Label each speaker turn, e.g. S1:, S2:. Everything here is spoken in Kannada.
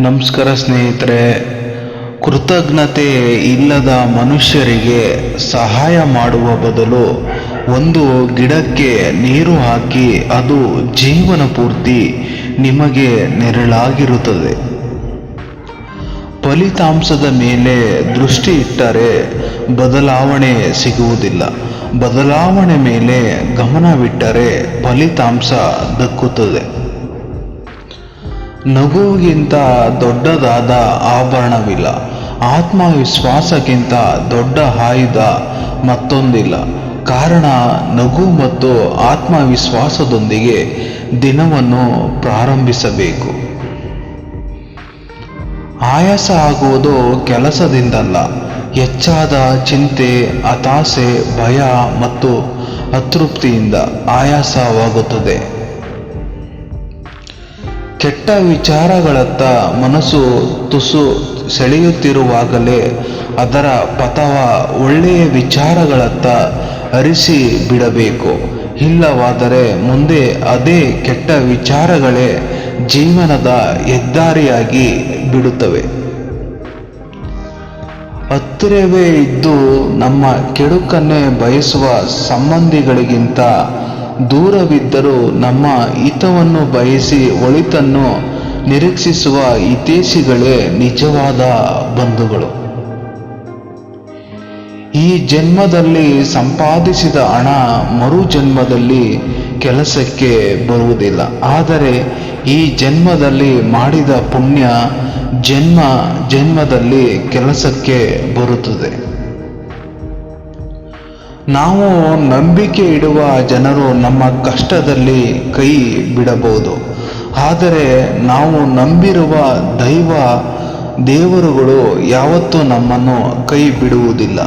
S1: ನಮಸ್ಕಾರ ಸ್ನೇಹಿತರೆ, ಕೃತಜ್ಞತೆ ಇಲ್ಲದ ಮನುಷ್ಯರಿಗೆ ಸಹಾಯ ಮಾಡುವ ಬದಲು ಒಂದು ಗಿಡಕ್ಕೆ ನೀರು ಹಾಕಿ ಅದು ಜೀವನ ಪೂರ್ತಿ ನಿಮಗೆ ನೆರಳಾಗಿರುತ್ತದೆ. ಫಲಿತಾಂಶದ ಮೇಲೆ ದೃಷ್ಟಿ ಇಟ್ಟರೆ ಬದಲಾವಣೆ ಸಿಗುವುದಿಲ್ಲ. ಬದಲಾವಣೆ ಮೇಲೆ ಗಮನವಿಟ್ಟರೆ ಫಲಿತಾಂಶ ದಕ್ಕುತ್ತದೆ. ನಗುವಿಗಿಂತ ದೊಡ್ಡದಾದ ಆಭರಣವಿಲ್ಲ, ಆತ್ಮವಿಶ್ವಾಸಕ್ಕಿಂತ ದೊಡ್ಡ ಆಯುಧ ಮತ್ತೊಂದಿಲ್ಲ. ಕಾರಣ ನಗು ಮತ್ತು ಆತ್ಮವಿಶ್ವಾಸದೊಂದಿಗೆ ದಿನವನ್ನು ಪ್ರಾರಂಭಿಸಬೇಕು. ಆಯಾಸ ಆಗುವುದು ಕೆಲಸದಿಂದಲ್ಲ, ಹೆಚ್ಚಾದ ಚಿಂತೆ, ಹತಾಸೆ, ಭಯ ಮತ್ತು ಅತೃಪ್ತಿಯಿಂದ ಆಯಾಸವಾಗುತ್ತದೆ. ಕೆಟ್ಟ ವಿಚಾರಗಳತ್ತ ಮನಸ್ಸು ತುಸು ಸೆಳೆಯುತ್ತಿರುವಾಗಲೇ ಅದರ ಪಥವ ಒಳ್ಳೆಯ ವಿಚಾರಗಳತ್ತ ಅರಿಸಿ ಬಿಡಬೇಕು. ಇಲ್ಲವಾದರೆ ಮುಂದೆ ಅದೇ ಕೆಟ್ಟ ವಿಚಾರಗಳೇ ಜೀವನದ ಹೆದ್ದಾರಿಯಾಗಿ ಬಿಡುತ್ತವೆ. ಹತ್ತಿರವೇ ಇದ್ದು ನಮ್ಮ ಕೆಡುಕನ್ನೇ ಬಯಸುವ ಸಂಬಂಧಿಗಳಿಗಿಂತ ದೂರವಿದ್ದರೂ ನಮ್ಮ ಹಿತವನ್ನು ಬಯಸಿ ಒಳಿತನ್ನು ನಿರೀಕ್ಷಿಸುವ ಹಿತೇಶಿಗಳೇ ನಿಜವಾದ ಬಂಧುಗಳು. ಈ ಜನ್ಮದಲ್ಲಿ ಸಂಪಾದಿಸಿದ ಹಣ ಮರು ಜನ್ಮದಲ್ಲಿ ಕೆಲಸಕ್ಕೆ ಬರುವುದಿಲ್ಲ. ಆದರೆ ಈ ಜನ್ಮದಲ್ಲಿ ಮಾಡಿದ ಪುಣ್ಯ ಜನ್ಮ ಜನ್ಮದಲ್ಲಿ ಕೆಲಸಕ್ಕೆ ಬರುತ್ತದೆ. ನಾವು ನಂಬಿಕೆ ಇಡುವ ಜನರು ನಮ್ಮ ಕಷ್ಟದಲ್ಲಿ ಕೈ ಬಿಡಬಹುದು. ಆದರೆ ನಾವು ನಂಬಿರುವ ದೈವ ದೇವರುಗಳು ಯಾವತ್ತೂ ನಮ್ಮನ್ನು ಕೈ ಬಿಡುವುದಿಲ್ಲ.